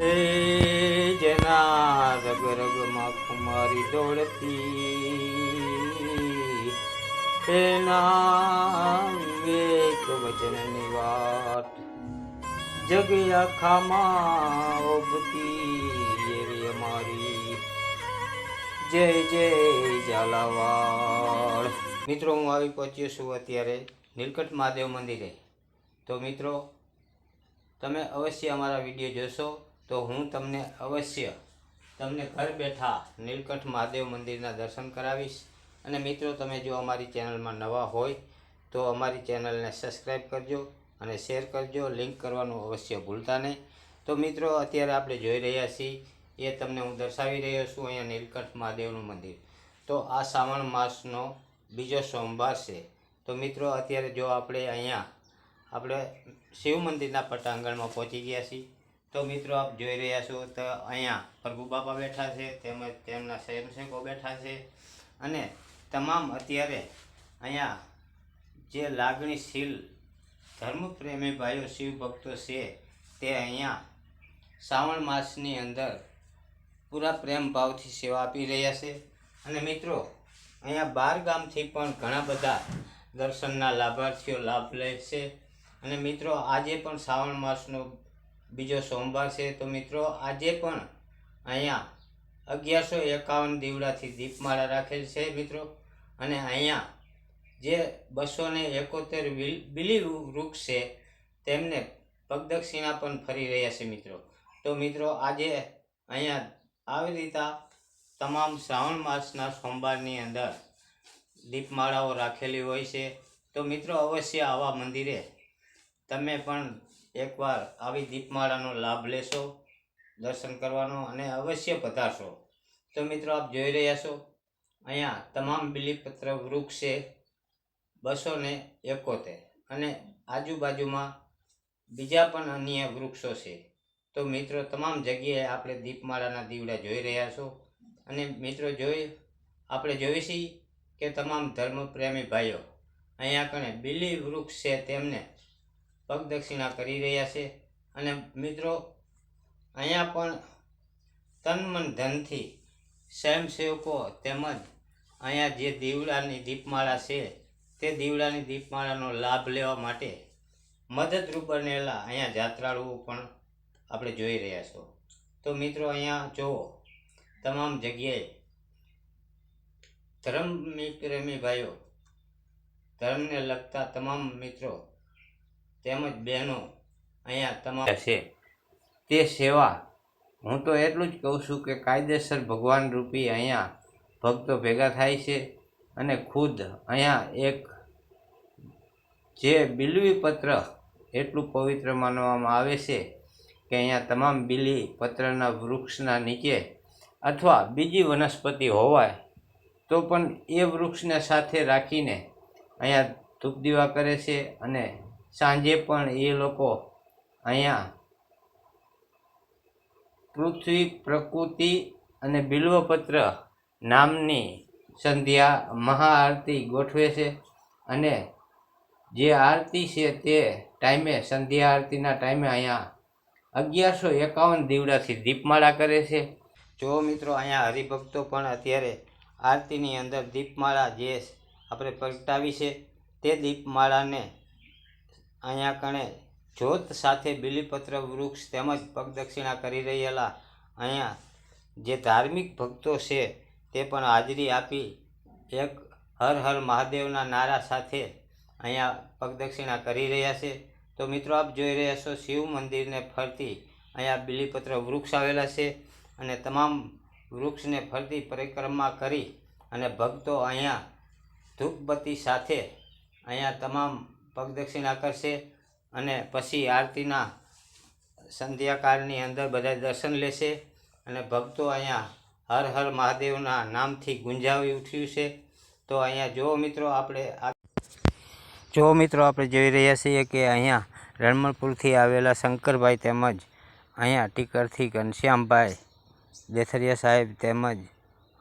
એ જેના રગ રગમાં કુમારી દોડતી. એના વિવેક વચનની વાત જગ આખામાં એવી અમારી. જય જય ઝાલાવાડ. મિત્રો, હું આવી પહોંચ્યો છું અત્યારે નીલકંઠ મહાદેવ મંદિરે. તો મિત્રો, તમે અવશ્ય અમારા વીડિયો જોશો. તો હું તમને અવશ્ય તમને ઘર બેઠા નીલકંઠ મહાદેવ મંદિરના દર્શન કરાવીશ. અને મિત્રો, તમે જો અમારી ચેનલમાં નવા હોય, તો અમારી ચેનલને સબસ્ક્રાઈબ કરજો અને શેર કરજો. લિંક કરવાનું અવશ્ય ભૂલતા નહીં. તો મિત્રો, અત્યારે આપણે જોઈ રહ્યા છીએ, એ તમને હું દર્શાવી રહ્યો છું, અહીંયા નીલકંઠ મહાદેવનું મંદિર. તો આ શ્રાવણ માસનો બીજો સોમવાર છે. તો મિત્રો, અત્યારે જો આપણે અહીંયા, આપણે શિવ મંદિરના પટાંગણમાં પહોંચી ગયા છીએ. તો મિત્રો, આપ જોઈ રહ્યા છો તો અહીંયા પ્રભુ બાપા બેઠા છે, તેમજ તેમના સ્વયંસેવકો બેઠા છે અને તમામ અત્યારે અહીંયા જે લાગણીશીલ ધર્મપ્રેમી ભાઈઓ, શિવ ભક્તો છે, તે અહીંયા શ્રાવણ માસની અંદર પૂરા પ્રેમ ભાવથી સેવા આપી રહ્યા છે. અને મિત્રો, અહીંયા બાર ગામથી પણ ઘણા બધા દર્શનના લાભાર્થીઓ લાભ લે છે. અને મિત્રો, આજે પણ શ્રાવણ માસનો બીજો સોમવાર છે તો મિત્રો આજે પણ અહીંયા અગિયારસો એકાવન દીવડાથી દીપમાળા રાખેલ છે મિત્રો. અને અહીંયા જે બસો ને એકોતેર બિલી વૃક્ષ છે તેમને પગદક્ષિણા પણ ફરી રહ્યા છે મિત્રો. તો મિત્રો આજે અહીંયા આવી રીતના તમામ શ્રાવણ માસના સોમવારની અંદર દીપમાળાઓ રાખેલી હોય છે. તો મિત્રો અવશ્ય આવા મંદિરે તમે પણ એકવાર આવી દીપમાળાનો લાભ લેશો, દર્શન કરવાનો અને અવશ્ય પધારશો. તો મિત્રો, આપ જોઈ રહ્યા છો, અહીંયા તમામ બિલીપત્ર વૃક્ષ છે, બસો ને એકોતેર. અને આજુબાજુમાં બીજા પણ અન્ય વૃક્ષો છે. તો મિત્રો, તમામ જગ્યાએ આપણે દીપમાળાના દીવડા જોઈ રહ્યા છો. અને મિત્રો, જોઈ, આપણે જોઈશી કે તમામ ધર્મપ્રેમી ભાઈઓ, અહીંયા કણે બિલી વૃક્ષ છે તેમને પગદક્ષિણા કરી રહ્યા છે. અને મિત્રો, અહીંયા પણ તન મન ધનથી સ્વયંસેવકો તેમજ અહીંયા જે દીવડાની દીપમાળા છે, તે દીવડાની દીપમાળાનો લાભ લેવા માટે મદદરૂપ બનેલા અહીંયા જાત્રાળુઓ પણ આપણે જોઈ રહ્યા છો. તો મિત્રો, અહીંયા જુઓ, તમામ જગ્યાએ ધર્મ પ્રેમી ભાઈઓ, ધર્મને લગતા તમામ મિત્રો તેમજ બહેનો અહીંયા તમારે છે. તે સેવા, હું તો એટલું જ કહું છું કે કાયદેસર ભગવાન રૂપી અહીંયા ભક્તો ભેગા થાય છે અને ખુદ અહીંયા એક જે બિલવી પત્ર એટલું પવિત્ર માનવામાં આવે છે કે અહીંયા તમામ બિલી પત્રના વૃક્ષના નીચે અથવા બીજી વનસ્પતિ હોવાય, તો પણ એ વૃક્ષને સાથે રાખીને અહીંયા ધૂપ દીવા કરે છે અને સાંજે પણ એ લોકો અહીંયા પૃથ્વી, પ્રકૃતિ અને બિલ્વપત્ર નામની સંધ્યા મહાઆરતી ગોઠવે છે અને જે આરતી છે તે ટાઈમે, સંધ્યા આરતીના ટાઈમે અહીંયા અગિયારસો એકાવન દીવડાથી દીપમાળા કરે છે. જો મિત્રો અહીંયા હરિભક્તો પણ અત્યારે આરતીની અંદર દીપમાળા જે આપણે પ્રગટાવી છે તે દીપમાળાને અહીંયા કણે જ્યોત સાથે બિલીપત્ર વૃક્ષ તેમજ પગદક્ષિણા કરી રહેલા અહીંયા જે ધાર્મિક ભક્તો છે તે પણ હાજરી આપી એક હર હર મહાદેવના નારા સાથે અહીંયા પગદક્ષિણા કરી રહ્યા છે. તો મિત્રો, આપ જોઈ રહ્યા છો શિવ મંદિરને ફરતી અહીંયા બિલીપત્ર વૃક્ષ આવેલા છે અને તમામ વૃક્ષને ફરતી પરિક્રમા કરી અને ભક્તો અહીંયા ધૂપબત્તી સાથે અહીંયા તમામ પગદક્ષિણા કરશે અને પછી આરતીના સંધ્યાકાળની અંદર બધા દર્શન લેશે અને ભક્તો અહીંયા હર હર મહાદેવના નામથી ગુંજાવી ઉઠ્યું છે. તો અહીંયા જો મિત્રો, આપણે જો મિત્રો, આપણે જોઈ રહ્યા છીએ કે અહીંયા રણમલપુરથી આવેલા શંકરભાઈ તેમજ અહીંયા ટીકરથી ઘનશ્યામભાઈ દેથરિયા સાહેબ તેમજ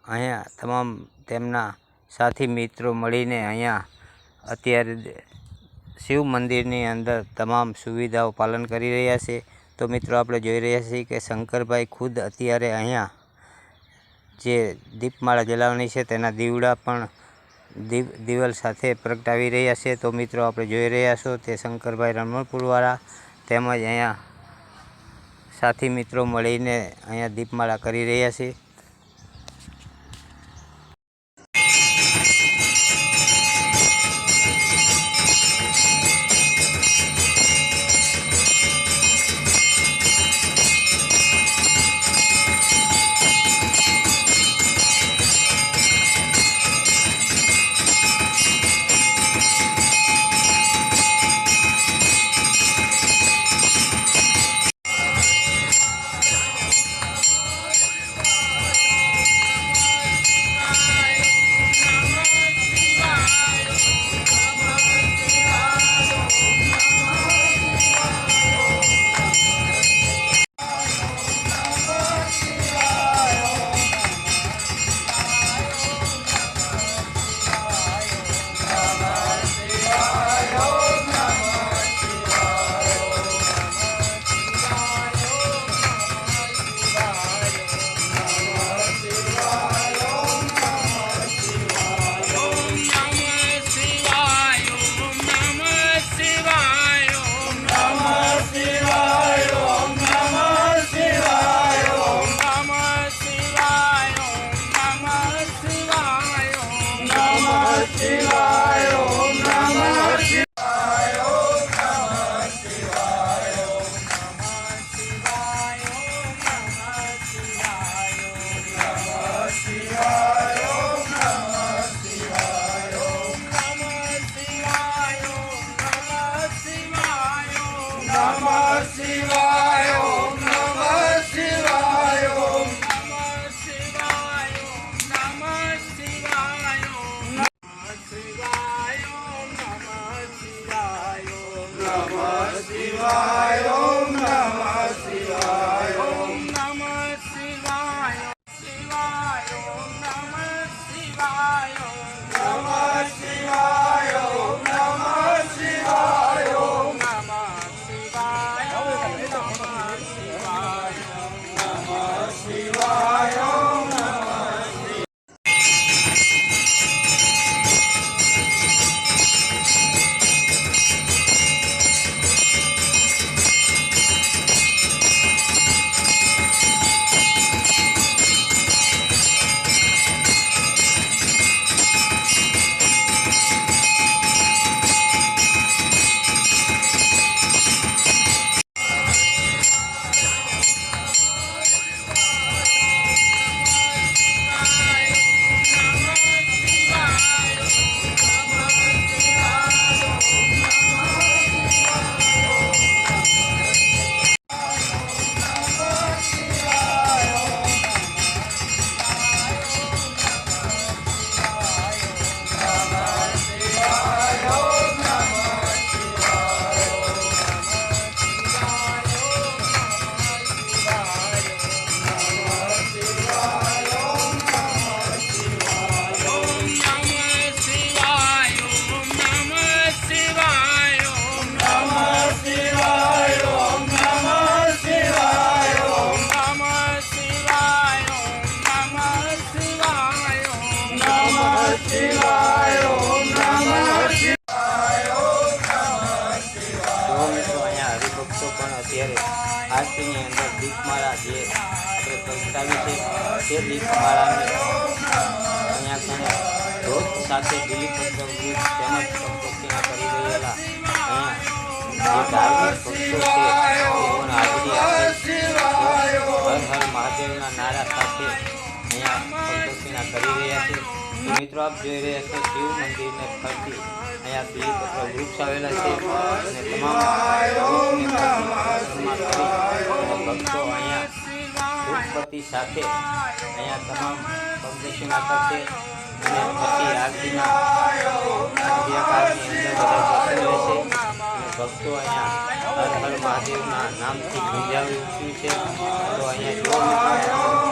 અહીંયા તમામ તેમના સાથી મિત્રો મળીને અહીંયા અત્યારે શિવ મંદિરની અંદર તમામ સુવિધાઓ પાલન કરી રહ્યા છે. તો મિત્રો, આપણે જોઈ રહ્યા છીએ કે શંકરભાઈ ખુદ અત્યારે અહીંયા જે દીપમાળા જલાવવાની છે, તેના દીવડા પણ દીવ, દિવાલ સાથે પ્રગટાવી રહ્યા છે. તો મિત્રો, આપણે જોઈ રહ્યા છો તે શંકરભાઈ રમણપુરવાળા તેમજ અહીંયા સાથી મિત્રો મળીને અહીંયા દીપમાળા કરી રહ્યા છે. Shiva. તે દીપમાળાને અહીંયા કને ધોધ સાથે બિલીપત્ર વૃક્ષ તેમજ પ્રદક્ષિણા કરી રહેલા અહીંયા જે ધાર્મિક ભક્તો છે, તેઓને હાજરી આપી હર હર મહાદેવના નારા સાથે અહીંયા પ્રદક્ષિણા કરી રહ્યા છે. મિત્રો, આપ જોઈ રહ્યા છો શિવ મંદિરને ફરતી અહીંયા બિલીપત્ર વૃક્ષ આવેલા છે અને તમામ ભક્તો અહીંયા ધૂપપતિ સાથે અહીંયા તમામ પ્રદક્ષિણા કરશે અને પછી આરતીના સંધ્યાકાળની અંદર બધા દર્શન લેશે અને ભક્તો અહીંયા હર હર મહાદેવના નામથી ગુંજાવી ઉઠ્યું છે. તો અહીંયા જો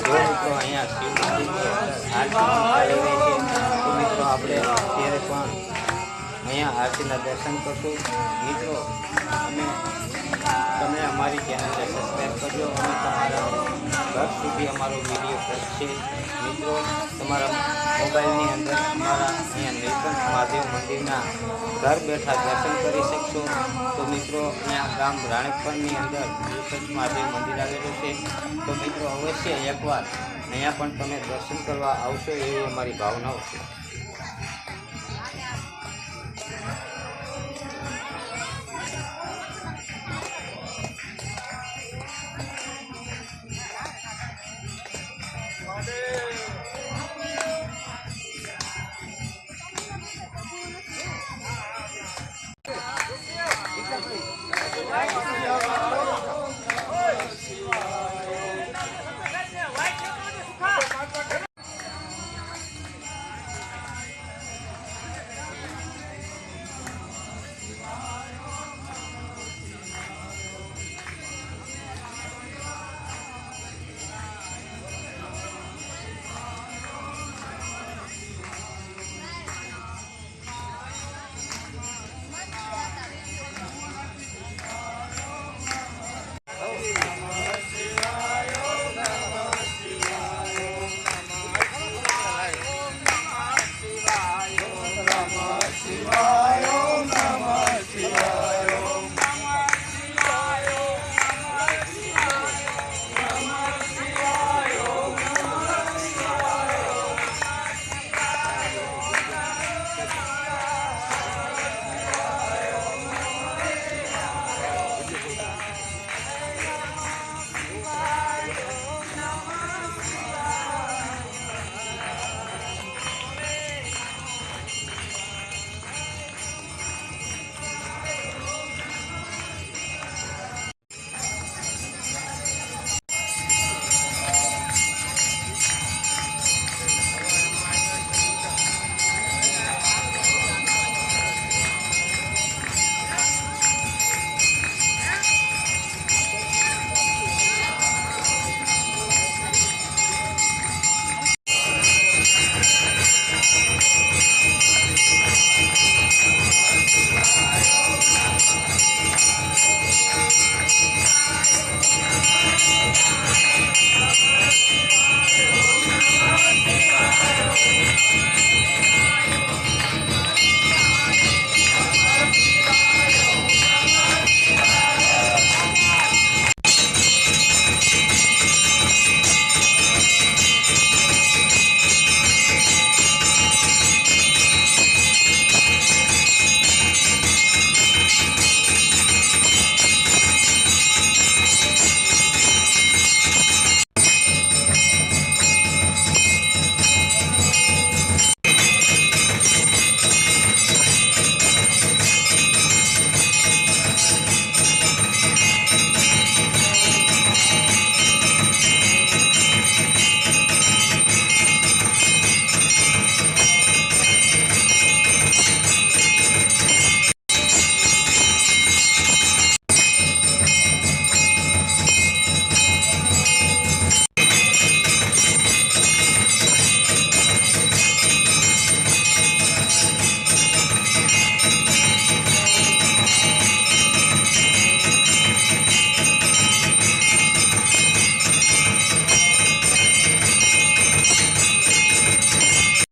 મિત્રો, અહીંયા શિવ મંદિરની છે તો આપણે અત્યારે પણ અહીંયા આરતીના દર્શન કરશું. મિત્રો અમે તમે અમારી ચેનલને સબસ્ક્રાઈબ કરજો. અને તમારા ઘર સુધી અમારો વીડિયો પહોંચશે. મિત્રો, તમારા મોબાઈલની અંદર અમારા અહીંયા નીલકંઠ મહાદેવ મંદિરના ઘર બેઠા દર્શન કરી શકશો. તો મિત્રો અહીંયા ગામ રાણેપરની અંદર નીલકંઠ મહાદેવ મંદિર આવેલું છે. તો મિત્રો, અવશ્ય એકવાર અહીંયા પણ તમે દર્શન કરવા આવશો એવી અમારી ભાવનાઓ છે.